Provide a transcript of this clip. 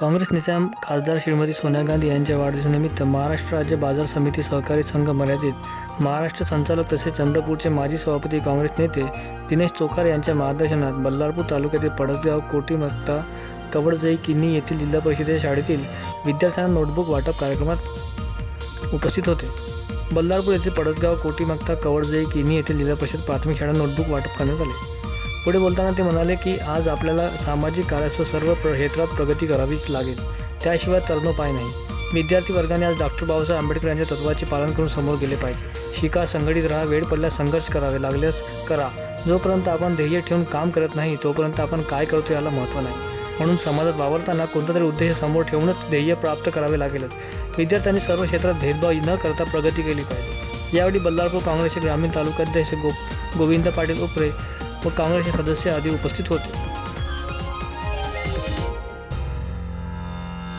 काँग्रेस नेत्या खासदार श्रीमती सोनिया गांधी यांच्या वाढदिवसानिमित्त महाराष्ट्र राज्य बाजार समिती सहकारी संघ मर्यादित महाराष्ट्र संचालक तसेच चंद्रपूरचे माजी सभापती काँग्रेस नेते दिनेश चोकार यांच्या मार्गदर्शनात बल्लारपूर तालुक्यातील पडसगाव कोटीमत्ता कवडजई किन्नी येथील जिल्हा परिषदेच्या शाळेतील विद्यार्थ्यांना नोटबुक वाटप कार्यक्रमात उपस्थित होते. बल्लारपूर येथील पडसगाव कोटीमक्ता कवडजई किन्नी येथील जिल्हा परिषद प्राथमिक शाळा नोटबुक वाटप करण्यात आले. पुढे बोलताना ते म्हणाले की आज आपल्याला सामाजिक कार्यासह सर्व प्र क्षेत्रात प्रगती करावीच लागेल. त्याशिवाय तरुणोपाय नाही. विद्यार्थी वर्गाने आज डॉक्टर बाबासाहेब आंबेडकर यांच्या तत्वाचे पालन करून समोर गेले पाहिजे. शिका संघटित राहा वेळ पडल्यास संघर्ष करावे लागल्यास करा. जोपर्यंत आपण ध्येय ठेवून काम करत नाही तोपर्यंत आपण काय करतो याला महत्त्व नाही. म्हणून समाजात वावरताना कोणता तरी उद्देश समोर ठेवूनच ध्येय प्राप्त करावे लागेलच. विद्यार्थ्यांनी सर्व क्षेत्रात भेदभाव न करता प्रगती केली पाहिजे. यावेळी बल्लारपूर काँग्रेसचे ग्रामीण तालुकाध्यक्ष गो गोविंद पाटील उपरे व काँग्रेसचे सदस्य आदी उपस्थित होते.